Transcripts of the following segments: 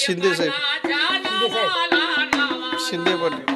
Shinde Saheb. Shinde Patil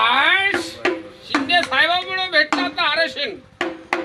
Ah!